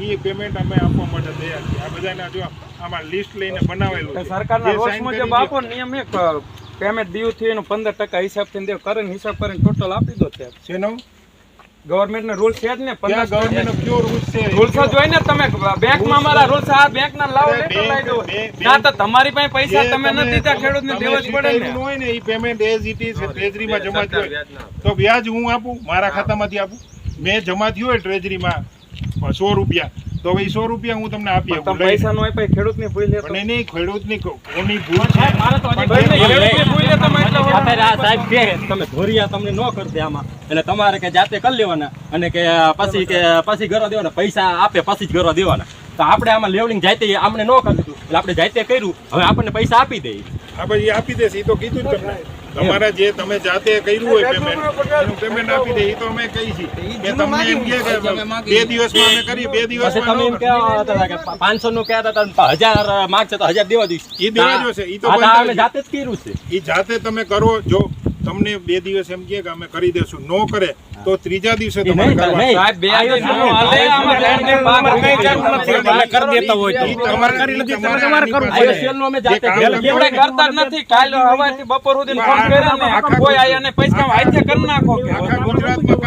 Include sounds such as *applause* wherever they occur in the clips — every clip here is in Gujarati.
એ પેમેન્ટ અમે આપવા માટે તૈયાર છીએ. આ બધાના જો આમાં લિસ્ટ લઈને બનાવેલું છે. સરકારના રોલ્સ મુજબ આપો નિયમ એક પેમેન્ટ દીવું થયું એનું પંદર ટકા હિસાબથી દેવ કરીને હિસાબ કરીને ટોટલ આપી દો ત્યાં શેનો? ગવર્મેન્ટનો રૂલ છે જ ને પંદર ગવર્મેન્ટનો કયો રૂલ છે. રૂલ્સ જ હોય ને તમે બેંકમાં મારા રૂલ્સ આ બેંક ના લાવો લેટર લઈ દો. ના તો તમારી પાસે પૈસા તમે ન દીધા ખેડૂતને દેવા જ પડે ને. હોય ને એ પેમેન્ટ એઝ ઇટ ઇઝ ટ્રેઝરીમાં જમા થયું તો વ્યાજ હું આપું? મારા ખાતામાંથી આપું? મેં જમા થયું હોય ટ્રેજરીમાં સો રૂપિયા. તો ભાઈ સો રૂપિયા હું તમને આપી આપું. પૈસા નો આપ્યા ખેડૂતની ભૂલ પણ નહીં ખેડૂતની કોની ભૂલ છે? મારે તો સાહેબ કે તમે ધોરિયા તમને ન કરશે આમાં. એટલે તમારે કે જાતે કરી લેવાના અને કે પછી કે પછી ઘરો દેવાના. પૈસા આપે પછી જ ઘરો દેવાના. તો આપણે આમાં લેવલિંગ જાતે આમને ન કરી દીધું. એટલે આપણે જાતે કર્યું. હવે આપણને પૈસા આપી દઈએ હા આપી દેશે એ તો કીધું જ તમને. તમારા જે તમે જાતે કર્યું હોય પેમેન્ટ એનું પેમેન્ટ આપી દે એ તો અમે કહી છીએ. કે તમને એમ કહે કે બે દિવસમાં અમે કરી બે દિવસ તમે દિવસમાં એમ કહેવા હતા કે પાંચસો નું કહેતા હતા ને હજાર માગશે તો હજાર દેવા દઈશ. એ દેવા જોશે, એ તો અમે છે. જાતે જ કર્યું છે. એ જાતે તમે કરો જો તમને બે દિવસ એમ કે અમે કરી દેશું. નો કરે તો ત્રીજા દિવસે તમારે નથી કરતા કાલ બપોર સુધી ફોન કર્યા ને કોઈ આયા ને પૈસા હાથે કરી નાખો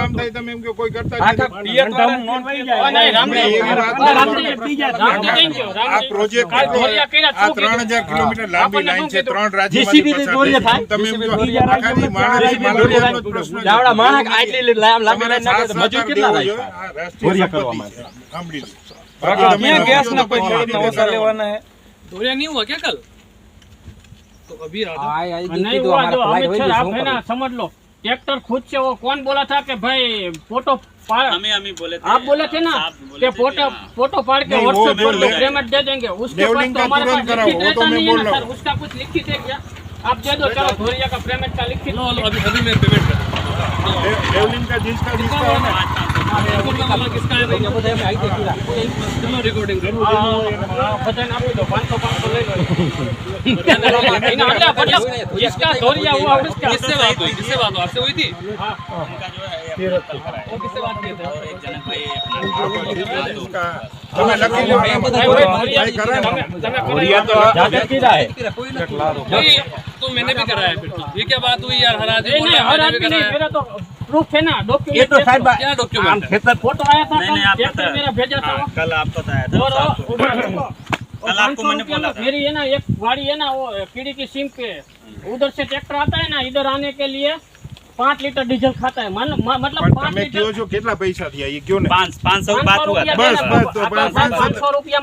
કામ થાય તમે એમ કે કોઈ કરતા આ પ્રોજેક્ટ આ ત્રણ હજાર કિલોમીટર લાંબી લાઈન છે ત્રણ રાજ્યમાં તમે એમ કહો માણસ પ્રશ્ન લાવડા માણસ આટલી લાંબી લાઈન મજૂર કેટલા થાય ધોરિયા કરવામાં સાંભળી લો. મેં ગેસ ના કોઈ નવસા લેવાના. હે ધોરિયા નહીં હોય કે કલ? તો અભી રાધા? આઈ આઈ દીધી તો અમારા ફ્લાઇટ હોય સમજ લો. लो ट्रैक्टर खुद से वो कौन बोला था कि भाई फोटो हमें हमें बोले थे आप बोले थे ना साहब बोले कि थे फोटो कि हाँ। फोटो फाड़ के नहीं, वो व्हाट्सएप पर देवलिंग- पेमेंट दे देंगे उसके पास देवलिंग तो का हमारे तुरंत पास कराओ, लिखित वो तो रहता मैं नहीं है बोल ना रहा सर हूँ। उसका कुछ लिखित है क्या आप दे दो चलो धोरिया का पेमेंट का लिखित लो लो, अभी अभी मैं पेमेंट कर दे- देवलिंग का जिसका जिसका है ना, किसका है भाई चलो रिकॉर्डिंग करो बटन आप दो पाँच सौ पाँच सौ ले लो इन मतलब मतलब जिसका धोरिया हुआ उसका किससे बात हुई किससे बात हुई आपसे हुई थी उनका जो है वो किससे बात किए थे और एक जनक भाई अपना जिसका તમે લખી લો भाई, भाई, धोरिया ભાઈ કરે ને. તમે- તમે कराया। જાતે જ કર્યા હે. मैंने भी कराया फिर तो ये क्या बात हुई यार हर आदमी हर आदमी नहीं मेरा तो प्रूफ है ना डॉक्यूमेंट ये तो साहब क्या डॉक्यूमेंट खेत पर फोटो आया था मैंने आपको मेरा भेजा था कल आपको बताया था कल आपको मैंने बोला मेरी है ना एक गाड़ी है ना वो पीड़ी की सिम पे उधर से ट्रैक्टर आता है ना इधर आने के लिए પાંચ લીટર ડીઝલ ખાતા મતલબ તમે કયો છો? કેટલા પૈસા થયા? એ કયો ને? પાંચસો રૂપિયા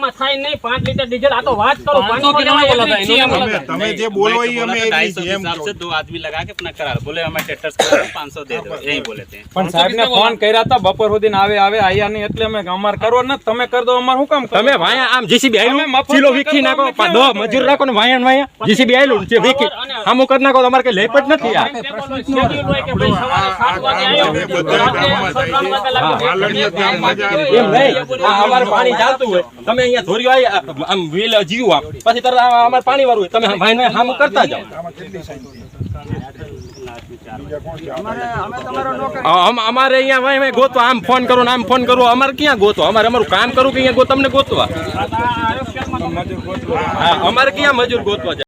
બસ થાય નહીં. પાંચ લીટર ડીઝલ આ તો વાત કરો તમે જે બોલો અમે *coughs* ફોન કર્યા હતા બપોર આવે આવે આયા નહીં એટલે અમે અમાર કરો ને તમે કર દો શું કામ તમે ભાયા આમ જીસીબી આયલું? ચીલો નાખો મજૂર રાખો ને ભાયા ભાયા જીસીબી આયલું છે અને- આમ કરી નાખો તમારે કઈ લેપટ નથી અમારે પાણી ચાલતું હોય. તમે અહીંયા ધોર્યો આવી આમ વેલ જીવું આપ પછી તરત અમારે પાણી વાળું હોય. તમે ભાઈ ને હામ કરતા જાઓ. અમારે અહીંયા ભાઈ ભાઈ ગોતવા. આમ ફોન કરો ને આમ ફોન કરો. અમારે ક્યાં ગોતો અમારે અમારું કામ કરવું કે અહીંયા ગો તમને ગોતવા? હા અમારે ક્યાં મજૂર ગોતવા જાય?